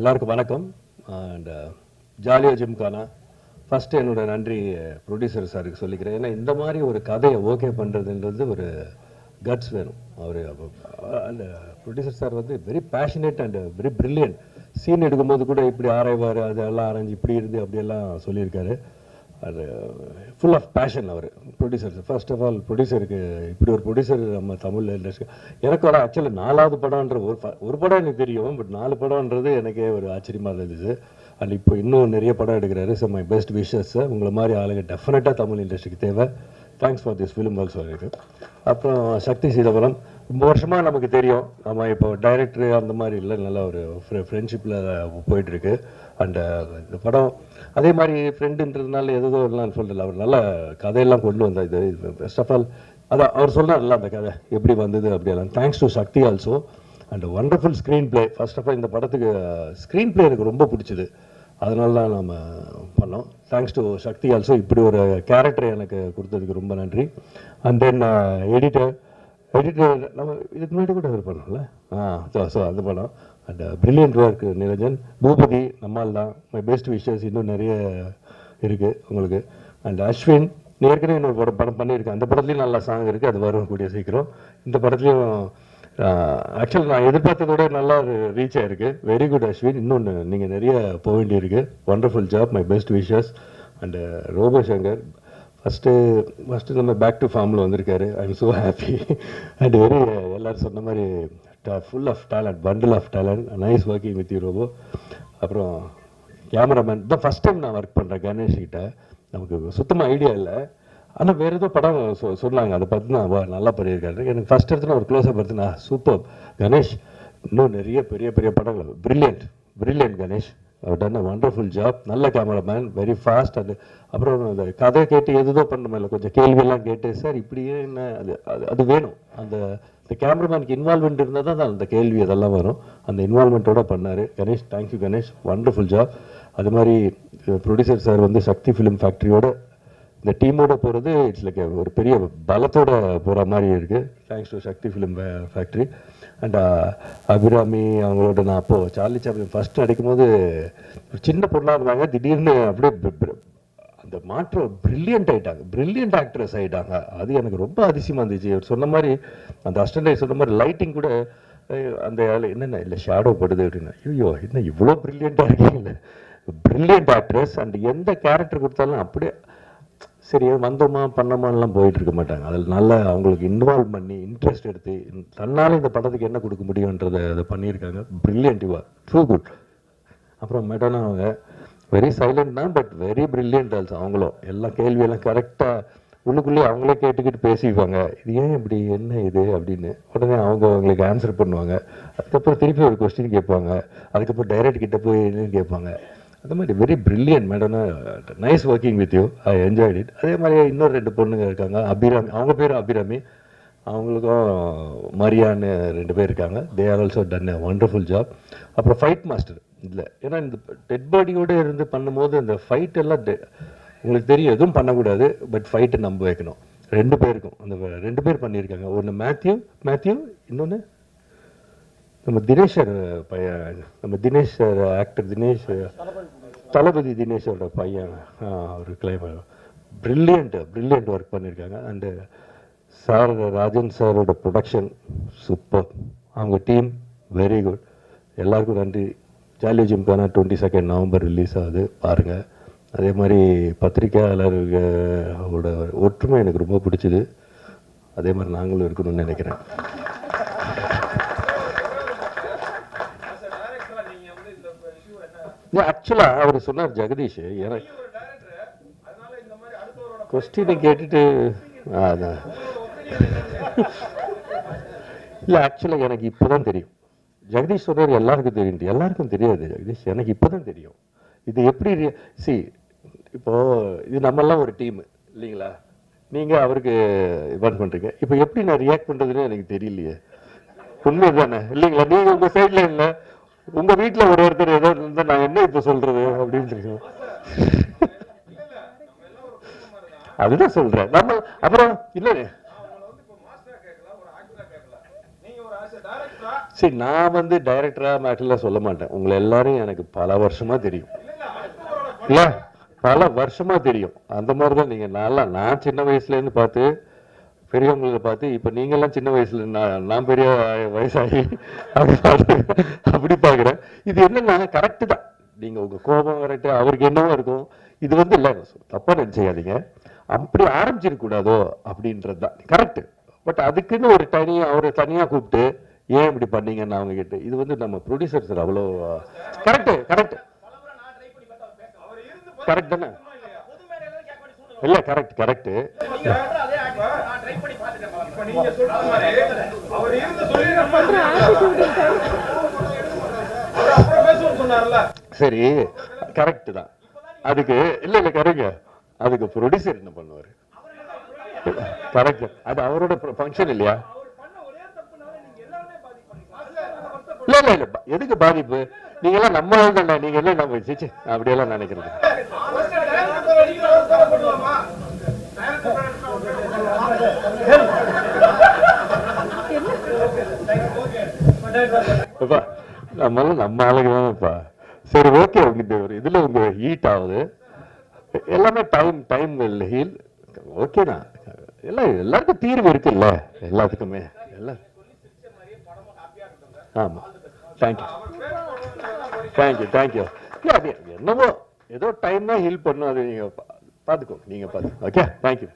எல்லாருக்கும் வணக்கம். அண்ட் ஜாலியா ஜிம்கானா ஃபஸ்ட்டு என்னோட நன்றி uh, ப்ரொடியூசர் சாருக்கு சொல்லிக்கிறேன். ஏன்னா இந்த மாதிரி ஒரு கதையை ஓகே பண்ணுறதுன்றது ஒரு கட்ஸ் வேணும். அவர் அந்த ப்ரொடியூசர் சார் வந்து very passionate and very brilliant scene எடுக்கும்போது கூட இப்படி ஆராய்வார் அதெல்லாம் ஆராய்ஞ்சு இப்படி இருந்து அப்படியெல்லாம் சொல்லியிருக்காரு. அது ஃபுல் ஆஃப் பேஷன் அவர் ப்ரொடியூசர் ஃபர்ஸ்ட் ஆஃப் ஆல் ப்ரொடியூசருக்கு இப்படி ஒரு ப்ரொடியூசர் நம்ம தமிழ் இண்டஸ்ட்ரி எனக்கு வர ஆக்சுவலி நாலாவது படம்ன்ற ஒரு ஒரு படம் எனக்கு தெரியும் பட் நாலு படம்ன்றது எனக்கே ஒரு ஆச்சரியமாக இருந்தது. அண்ட் இப்போ இன்னும் நிறைய படம் எடுக்கிறாரு. ஸோ மை பெஸ்ட் விஷஸ் உங்களை மாதிரி ஆளுங்க டெஃபினட்டாக தமிழ் இண்டஸ்ட்ரிக்கு தேவை. Thanks for this film also இருக்கு அப்புறம் சக்தி சீதபுரம். ரொம்ப வருஷமாக நமக்கு தெரியும். நம்ம இப்போ டைரக்டர் அந்த மாதிரி இல்லை நல்லா ஒரு ஃப்ரெண்ட்ஷிப்பில் போயிட்டு இருக்கு அண்ட் இந்த படம் அதே மாதிரி ஃப்ரெண்டுன்றதுனால எதுதோ எல்லாம் சொல்லல. அவர் நல்ல கதையெல்லாம் கொண்டு வந்தார். இது ஃபர்ஸ்ட் ஆஃப் ஆல் அதான் அவர் சொன்னார்ல அந்த கதை எப்படி வந்தது அப்படியெல்லாம் thanks to Sakthi also and wonderful screenplay first of all இந்த படத்துக்கு ஸ்க்ரீன் ப்ளே எனக்கு ரொம்ப பிடிச்சது. அதனால தான் நம்ம பண்ணோம். தேங்க்ஸ் டு சக்தி ஆல்சோ இப்படி ஒரு கேரக்டர் எனக்கு கொடுத்ததுக்கு ரொம்ப நன்றி. அண்ட் தென் எடிட்டர் எடிட்டர் நம்ம இதுக்கு முன்னாடி கூட ஒரு பண்ணோம்ல? ஆ ஸோ ஸோ அந்த படம் and brilliant work Niranjan Boopathi நம்மால் தான் மை பெஸ்ட் விஷஸ் இன்னும் நிறைய இருக்குது உங்களுக்கு. அண்ட் அஸ்வின் ஏற்கனவே இன்னொரு படம் படம் பண்ணியிருக்கேன். அந்த படத்துலையும் நல்லா சாங் இருக்குது அது வரும் கூடிய சீக்கிரம். இந்த படத்துலையும் ஆக்சுவல் நான் எதிர்பார்த்ததோட விட நல்லா ரீச் ஆகிருக்கு வெரி குட் அஸ்வின் இன்னொன்று நீங்கள் நிறைய போக வேண்டியிருக்கு. Wonderful job my best wishes and Robo Shankar first first நம்ம பேக் டு ஃபார்மில் வந்திருக்காரு. I am so happy and very எல்லோரும் சொன்ன மாதிரி full of talent bundle of talent nice working with you Robo அப்புறம் கேமராமேன் தான் ஃபஸ்ட் டைம் நான் work பண்ணுறேன் கணேஷ் கிட்ட. நமக்கு சுத்தமாக ஐடியா இல்லை. ஆனால் வேறு ஏதோ படம் சொ சொன்னாங்க. அதை பார்த்து நான் நல்லா பண்ணியிருக்காரு. எனக்கு ஃபஸ்ட் இடத்துல ஒரு க்ளோஸாக பார்த்து நான் சூப்பர் கணேஷ் இன்னும் நிறைய பெரிய பெரிய படங்கள். Brilliant brilliant Ganesh done a wonderful job நல்ல கேமராமேன் வெரி ஃபாஸ்ட் அது அப்புறம் அந்த கதை கேட்டு எதுதோ பண்ண இல்லை. கொஞ்சம் கேள்வியெல்லாம் கேட்டு சார் இப்படியே என்ன? அது அது அது வேணும். அந்த இந்த கேமராமேனுக்கு இன்வால்மெண்ட் இருந்தால் தான் அந்த கேள்வி அதெல்லாம் வரும். அந்த இன்வால்மெண்ட்டோட பண்ணார். Ganesh thank you Ganesh. Wonderful job அது மாதிரி ப்ரொடியூசர் சார் வந்து சக்தி ஃபிலிம் ஃபேக்ட்ரியோட இந்த டீமோட போகிறது இட்ஸ் லைக் ஒரு பெரிய பலத்தோட போகிற மாதிரி இருக்குது thanks to Sakthi film factory and Abirami அவங்களோட நான் அப்போது சார்லி சாப்ளின் ஃபஸ்ட்டு நடிக்கும்போது ஒரு சின்ன பொருளாக இருந்தாங்க. திடீர்னு அப்படியே அந்த மாற்றம் பிரில்லியன்ட் ஆகிட்டாங்க பிரில்லியன்ட் ஆக்ட்ரஸ் ஆயிட்டாங்க. அது எனக்கு ரொம்ப அதிசயமாக இருந்துச்சு. அவர் சொன்ன மாதிரி அந்த அஸ்டண்டை சொன்ன மாதிரி லைட்டிங் கூட அந்த ஆளு என்னென்ன இல்லை ஷேடோ படுது அப்படின்னா ஐயோ என்ன இவ்வளோ ப்ரில்லியண்ட்டாக இருக்கீங்களே. பிரில்லியன்ட் ஆக்ட்ரஸ் அண்ட் எந்த கேரக்டர் கொடுத்தாலும் அப்படியே சரி வந்தோமா பண்ணோமான்லாம் போயிட்டு இருக்க மாட்டாங்க. அதில் நல்லா அவங்களுக்கு இன்வால்வ் பண்ணி இன்ட்ரெஸ்ட் எடுத்து தன்னால் இந்த படத்துக்கு என்ன கொடுக்க முடியுன்றதை அதை பண்ணியிருக்காங்க. ப்ரில்லியன்ட் இவா. ட்ரூ குட் அப்புறம் மேடம்னா அவங்க வெரி சைலண்ட் தான் பட் வெரி பிரில்லியன்ட் ஆல்சோ அவங்களும். எல்லா கேள்வியெல்லாம் கரெக்டாக உள்ளுக்குள்ளேயே அவங்களே கேட்டுக்கிட்டு பேசிப்பாங்க. இது ஏன் இப்படி என்ன இது அப்படின்னு. உடனே அவங்க அவங்களுக்கு ஆன்சர் பண்ணுவாங்க. அதுக்கப்புறம் திருப்பி ஒரு கொஸ்டின் கேட்பாங்க. அதுக்கப்புறம் டைரக்ட் கிட்ட போய் என்னன்னு கேட்பாங்க. அந்த மாதிரி very brilliant madam nice working with you I enjoyed it அதே மாதிரி இன்னொரு ரெண்டு பொண்ணுங்க இருக்காங்க. அபிராமி அவங்க பேரும் அபிராமி. அவங்களுக்கும் மரியான்னு ரெண்டு பேர் இருக்காங்க. They are also done a wonderful job அப்புறம் ஃபைட் மாஸ்டர் இல்லை ஏன்னா இந்த டெட் பாடியோடு இருந்து பண்ணும்போது இந்த ஃபைட் எல்லாம் உங்களுக்கு தெரியும் எதுவும் பண்ணக்கூடாது. பட் ஃபைட்டை நம்ப வைக்கணும். ரெண்டு பேருக்கும். அந்த ரெண்டு பேர் பண்ணியிருக்காங்க. ஒன்று மேத்யூ மேத்யூ இன்னொன்று நம்ம தினேஷ் சார் பையன் நம்ம தினேஷ் சார் ஆக்டர் தினேஷ் தளபதி தினேஷோட பையன். அவர் கிளைம ப்ரில்லியண்ட் ப்ரில்லியண்ட் ஒர்க் பண்ணியிருக்காங்க அண்டு சார் ராஜன் சாரோட ப்ரொடக்ஷன் சூப்பர் அவங்க டீம் வெரி குட் எல்லாருக்கும் நன்றி. ஜாலி பேனா டுவெண்ட்டி செகண்ட் நவம்பர் ரிலீஸ் ஆகுது. பாருங்கள் அதே மாதிரி பத்திரிகையாளர்களோட ஒற்றுமை எனக்கு ரொம்ப பிடிச்சிது. அதே மாதிரி நாங்களும் இருக்கணும்னு நினைக்கிறேன். ஆக்சுவலாக அவர் சொன்னார் ஜெகதீஷ் எனக்கு கொஸ்டினை கேட்டுட்டு அதான். இல்லை ஆக்சுவலாக எனக்கு இப்போ தான் தெரியும். ஜெகதீஷ் சொன்னார் எல்லாருக்கும் தெரியும். எல்லாருக்கும் தெரியாது ஜெகதீஷ். எனக்கு இப்போ தான் தெரியும். இது எப்படி சி இப்போ இது நம்மெல்லாம் ஒரு டீம் இல்லைங்களா? நீங்கள் அவருக்கு இவன் பண்ணுறீங்க இப்போ எப்படி நான் ரியாக்ட் பண்ணுறதுன்னு எனக்கு தெரியலையே. உண்மை தானே இல்லைங்களா? நீங்கள் உங்கள் சைடில் இல்லை. உங்க வீட்டில் ஒரு ஒருத்தர் ஏதோ இருந்தால் நான் என்ன இப்போ சொல்றது அப்படின்னு அதுதான் சொல்றேன். நம்ம அப்புறம் இல்லை. சரி நான் வந்து டைரக்டரா மேட்டர்லாம் சொல்ல மாட்டேன். உங்களை எல்லாரும் எனக்கு பல வருஷமா தெரியும். இல்ல பல வருஷமா தெரியும். அந்த மாதிரி தான் நீங்க நல்லா நான் சின்ன வயசுல இருந்து பார்த்து பெரியவங்களை பார்த்து இப்போ நீங்கள்லாம் சின்ன வயசுல நான் நான் பெரிய வயசாகி அப்படி பார்த்து அப்படி பார்க்குறேன். இது என்னன்னா கரெக்டு தான். நீங்கள் உங்கள் கோபம் வரட்டு அவருக்கு என்னவோ இருக்கும் இது வந்து இல்லை தப்பாக நினச்சிக்காதீங்க. அப்படி ஆரம்பிச்சிருக்கூடாதோ அப்படின்றது தான். கரெக்டு பட் அதுக்குன்னு ஒரு தனியாக அவரை தனியாக கூப்பிட்டு ஏன் இப்படி பண்ணீங்கன்னு அவங்க கிட்ட இது வந்து நம்ம ப்ரொடியூசர் சார் அவ்வளோ கரெக்டு கரெக்ட் கரெக்ட் தானே? இல்லை கரெக்ட் கரெக்டு இப்ப நீங்க சொல்ற மாதிரி அவர் இருந்து சொல்லி நம்ம அவர் அப்புறம் பேசுவோம் சொன்னார்ல. சரி கரெக்ட் தான். அதுக்கு இல்ல இல்ல கரெக்ட் அதுக்கு ப்ரொடியூசர் என்ன பண்ணுவாரு? கரெக்ட். அது அவரோட ஃபங்க்ஷன் இல்லையா? இல்ல இல்ல இல்ல. எதுக்கு பாதிப்பு? நீங்க எல்லாம் நம்ம ஆள் தானே நீங்க எல்லாம் நம்ம சிச்சு அப்படியெல்லாம் நினைக்கிறது. அப்பா நம்மளாம் நம்ம ஆளுங்க தானேப்பா சரி ஓகே இந்த ஒரு இதில் உங்க ஹீட் ஆகுது. எல்லாமே time time will heal okay தான். எல்லாம் எல்லாருக்கும் தீர்வு இருக்குல்ல? எல்லாத்துக்குமே. எல்லாம் ஆமாம் தேங்க்யூ தேங்க்யூ தேங்க்யூ இல்லை அது என்னவோ ஏதோ டைம் தான் ஹீல் பண்ணும் அது நீங்கள் பா- பார்த்துக்கோ நீங்கள் பார்த்து ஓகே தேங்க்யூ